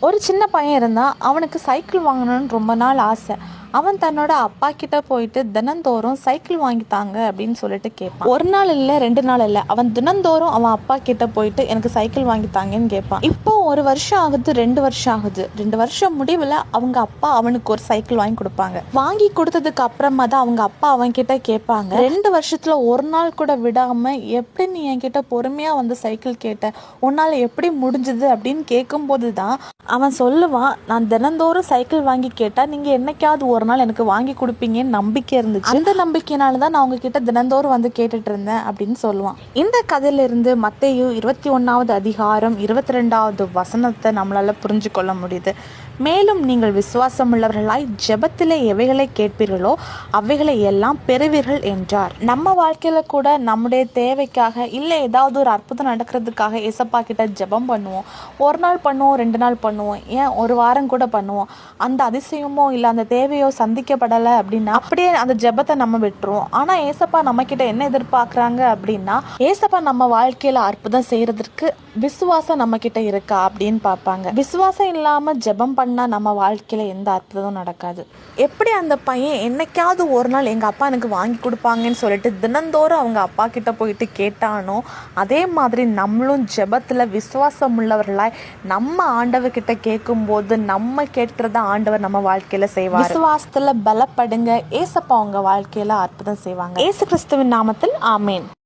ஒரு சின்ன பையன் இருந்தான் அவனுக்கு சைக்கிள் வாங்கணும்னு ரொம்ப நாள் ஆசை. அவன் தன்னோட அப்பா கிட்ட போயிட்டு தினந்தோறும் சைக்கிள் வாங்கித்தாங்க அப்படின்னு சொல்லிட்டு கேட்பான் ஒரு நாள் இல்லை ரெண்டு நாள் இல்லை. அவன் தினந்தோறும் அவன் அப்பா கிட்ட போயிட்டு எனக்கு சைக்கிள் வாங்கித்தாங்கன்னு கேட்பான் இப்போ ஒரு வருஷம் ஆகுது ரெண்டு வருஷம் ஆகுது. ரெண்டு வருஷம் முடிவில் அவங்க அப்பா அவனுக்கு ஒரு சைக்கிள் வாங்கி கொடுப்பாங்க. வாங்கி கொடுத்ததுக்கு அப்புறமா தான் அவங்க அப்பா அவன் கிட்ட கேட்பாங்க ரெண்டு வருஷத்துல ஒரு நாள் கூட விடாம எப்படி நீ என்கிட்ட பொறுமையா வந்து சைக்கிள் கேட்ட? உன்னால எப்படி முடிஞ்சது அப்படின்னு கேட்கும்போது தான் அவன் சொல்லுவான் நான் தினந்தோறும் சைக்கிள் வாங்கி கேட்டா நீங்க என்னைக்காவது ஒரு நாள் எனக்கு வாங்கி கொடுப்பீங்கன்னு நம்பிக்கை இருந்துச்சு. அந்த நம்பிக்கையினால தான் நான் உங்ககிட்ட தினந்தோறும் வந்து கேட்டுட்டு இருந்தேன் அப்படின்னு சொல்லுவான். இந்த கதையிலிருந்து மத்தையு இருபத்தி ஒன்னாவது அதிகாரம் இருபத்தி ரெண்டாவது வசனத்தை நம்மளால புரிஞ்சு கொள்ள முடியுது. மேலும் நீங்கள் விசுவாசம் உள்ளவர்களாய் ஜெபத்திலே எவைகளை கேட்பீர்களோ அவைகளை எல்லாம் பெறுவீர்கள் என்றார். நம்ம வாழ்க்கையில கூட நம்முடைய தேவைக்காக இல்லை ஏதாவது ஒரு அற்புதம் நடக்கிறதுக்காக ஏசப்பா கிட்ட ஜெபம் பண்ணுவோம். ஒரு நாள் பண்ணுவோம் ரெண்டு நாள் பண்ணுவோம். ஏன்? ஒரு வாரம் கூட பண்ணுவோம். அந்த அதிசயமோ இல்லை அந்த தேவையோ சந்திக்கப்படலை அப்படின்னா அப்படியே அந்த ஜெபத்தை நம்ம விட்டுருவோம். ஆனால் ஏசப்பா நம்ம கிட்ட என்ன எதிர்பார்க்குறாங்க அப்படின்னா ஏசப்பா நம்ம வாழ்க்கையில அற்புதம் செய்யறதுக்கு விசுவாசம் நம்ம கிட்ட இருக்கா அப்படின்னு பார்ப்பாங்க. விசுவாசம் இல்லாம ஜெபம் பண்ணா நம்ம வாழ்க்கையில எந்த அற்புதமும் நடக்காது. எப்படி அந்த பையன் என்னைக்காவது ஒரு நாள் எங்க அப்பா எனக்கு வாங்கி கொடுப்பாங்கன்னு சொல்லிட்டு தினந்தோறும் அவங்க அப்பா கிட்ட போயிட்டு கேட்டானோ அதே மாதிரி நம்மளும் ஜெபத்தில் விசுவாசம் உள்ளவர்களாய் நம்ம ஆண்டவர் கிட்ட கேட்கும்போது நம்ம கேட்கிறத ஆண்டவர் நம்ம வாழ்க்கையில் செய்வார். விசுவாசத்துல பலப்படுங்க. ஏசப்பா உங்க வாழ்க்கையில அற்புதம் செய்வாங்க. ஏசு கிறிஸ்துவின் நாமத்தில் ஆமேன்.